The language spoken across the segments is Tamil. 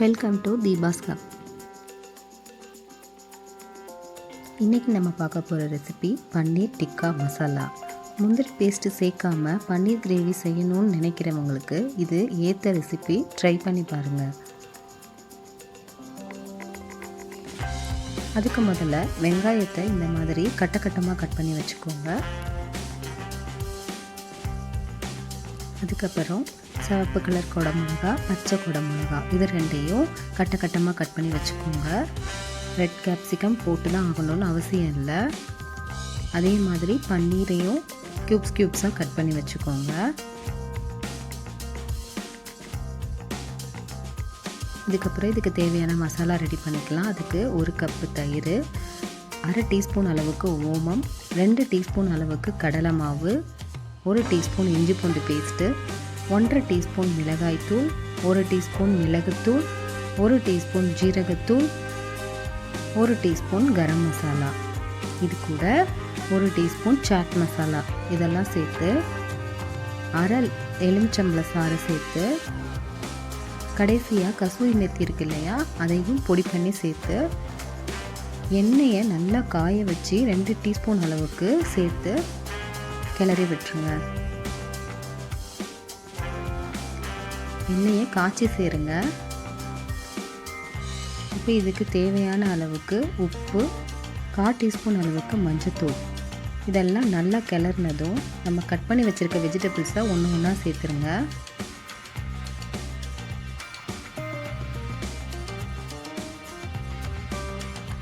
வெல்கம் டு தீபாஸ் கப் இன்றைக்கி நம்ம பார்க்க போகிற ரெசிபி பன்னீர் டிக்கா மசாலா. முந்திரி பேஸ்ட்டு சேர்க்காம பன்னீர் கிரேவி செய்யணும்னு நினைக்கிறவங்களுக்கு இது ஏற்ற ரெசிபி ட்ரை பண்ணி பாருங்கள் அதுக்கு முதல்ல வெங்காயத்தை இந்த மாதிரி கட்டக்கட்டமாக கட் பண்ணி வச்சுக்கோங்க. அதுக்கப்புறம் சிவப்பு கலர் குடமிளகா பச்சை குடமிளகா இது ரெண்டையும் கட்ட கட்டமாக கட் பண்ணி வச்சுக்கோங்க. ரெட் கேப்சிகம் போட்டு தான் ஆகணும்னு அவசியம் இல்லை. அதே மாதிரி பன்னீரையும் க்யூப்ஸ் க்யூப்ஸாக கட் பண்ணி வச்சுக்கோங்க. இதுக்கப்புறம் இதுக்கு தேவையான மசாலா ரெடி பண்ணிக்கலாம். அதுக்கு ஒரு கப்பு தயிர் அரை டீஸ்பூன் அளவுக்கு ஓமம் ரெண்டு டீஸ்பூன் அளவுக்கு கடலை மாவு ஒரு டீஸ்பூன் இஞ்சி பூண்டு பேஸ்ட்டு ஒன்றரை டீஸ்பூன் மிளகாய்த்தூள் ஒரு டீஸ்பூன் மிளகுத்தூள் ஒரு டீஸ்பூன் ஜீரகத்தூள் ஒரு டீஸ்பூன் கரம் மசாலா. இது கூட ஒரு டீஸ்பூன் சாட் மசாலா. இதெல்லாம் சேர்த்து அரை எலுமிச்சம்பளை சாறு சேர்த்து கடைசியாக கசூரி மெத்தி இருக்கு இல்லையா அதையும் பொடி பண்ணி சேர்த்து எண்ணெயை நல்லா காய வச்சு ரெண்டு டீஸ்பூன் அளவுக்கு சேர்த்து கிளறி விட்டுருங்க. எண்ணெயை காய்ச்சி சேருங்க. இப்போ இதுக்கு தேவையான அளவுக்கு உப்பு கால் டீஸ்பூன் அளவுக்கு மஞ்சத்தூள். இதெல்லாம் நல்லா கிளறினதும் நம்ம கட் பண்ணி வச்சுருக்க வெஜிடபிள்ஸை ஒன்று ஒன்றா சேர்த்துருங்க.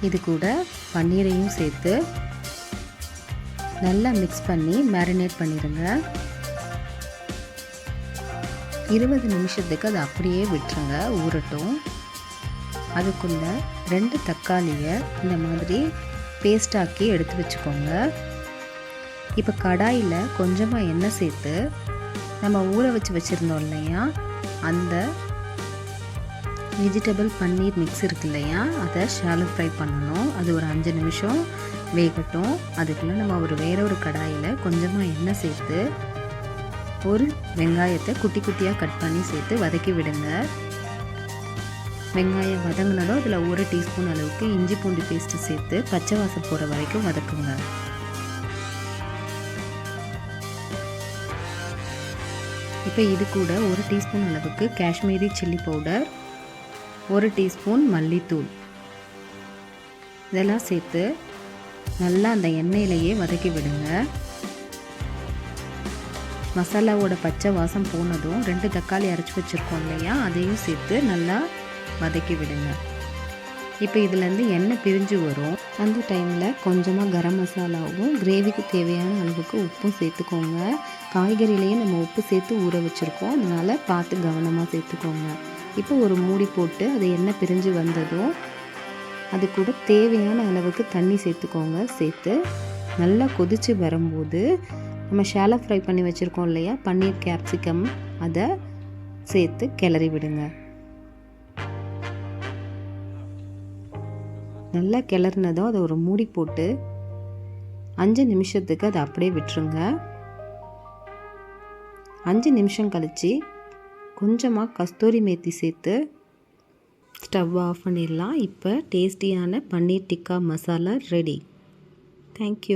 இது கூட பன்னீரையும் சேர்த்து நல்லா மிக்ஸ் பண்ணி மேரினேட் பண்ணிடுங்க. இருபது நிமிஷத்துக்கு அதை அப்படியே விட்டுருங்க ஊறட்டும். அதுக்குள்ளே ரெண்டு தக்காளியை இந்த மாதிரி பேஸ்டாக்கி எடுத்து வச்சுக்கோங்க. இப்போ கடாயில் கொஞ்சமாக எண்ணெய் சேர்த்து நம்ம ஊற வச்சு வச்சுருந்தோம் இல்லையா அந்த வெஜிடபிள் பன்னீர் மிக்ஸ் இருக்கு இல்லையா அதை ஷாலோ ஃப்ரை பண்ணணும். அது ஒரு அஞ்சு நிமிஷம் வேகட்டும். அதுக்குள்ளே நம்ம ஒரு வேற ஒரு கடாயில் கொஞ்சமாக எண்ணெய் சேர்த்து ஒரு வெங்காயத்தை குட்டி குட்டியாக கட் பண்ணி சேர்த்து வதக்கி விடுங்க. வெங்காயம் வதங்கினதும் அதில் ஒரு டீஸ்பூன் அளவுக்கு இஞ்சி பூண்டு பேஸ்ட்டு சேர்த்து பச்சை வாசம் போகிற வரைக்கும் வதக்குங்க. இப்போ இது கூட ஒரு டீஸ்பூன் அளவுக்கு காஷ்மீரி சில்லி பவுடர் ஒரு டீஸ்பூன் மல்லித்தூள். இதெல்லாம் சேர்த்து நல்லா அந்த எண்ணெயிலையே வதக்கி விடுங்க. மசாலாவோட பச்சை வாசம் போனதும் ரெண்டு தக்காளி அரைச்சி வச்சுருக்கோம் இல்லையா? அதையும் சேர்த்து நல்லா வதக்கி விடுங்க. இப்போ இதுலேருந்து எண்ணெய் பிரிஞ்சு வரும். அந்த டைமில் கொஞ்சமாக கரம் மசாலாவும் கிரேவிக்கு தேவையான அளவுக்கு உப்பும் சேர்த்துக்கோங்க. காய்கறியிலையும் நம்ம உப்பு சேர்த்து ஊற வச்சுருக்கோம். அதனால் பார்த்து கவனமாக சேர்த்துக்கோங்க. இப்போ ஒரு மூடி போட்டு அது எண்ணெய் பிரிஞ்சு வந்ததும் அது கூட தேவையான அளவுக்கு தண்ணி சேர்த்துக்கோங்க. சேர்த்து நல்லா கொதித்து வரும்போது நம்ம ஷாலோ ஃப்ரை பண்ணி வச்சுருக்கோம் இல்லையா? பன்னீர் கேப்சிகம் அதை சேர்த்து கிளறி விடுங்க. நல்லா கிளறினதும் அதை ஒரு மூடி போட்டு அஞ்சு நிமிஷத்துக்கு அதை அப்படியே விட்டுருங்க. அஞ்சு நிமிஷம் கழித்து கொஞ்சமாக கஸ்தூரி மேத்தி சேர்த்து ஸ்டவ் ஆஃப் பண்ணிடலாம். இப்போ டேஸ்டியான paneer tikka masala ready. Thank you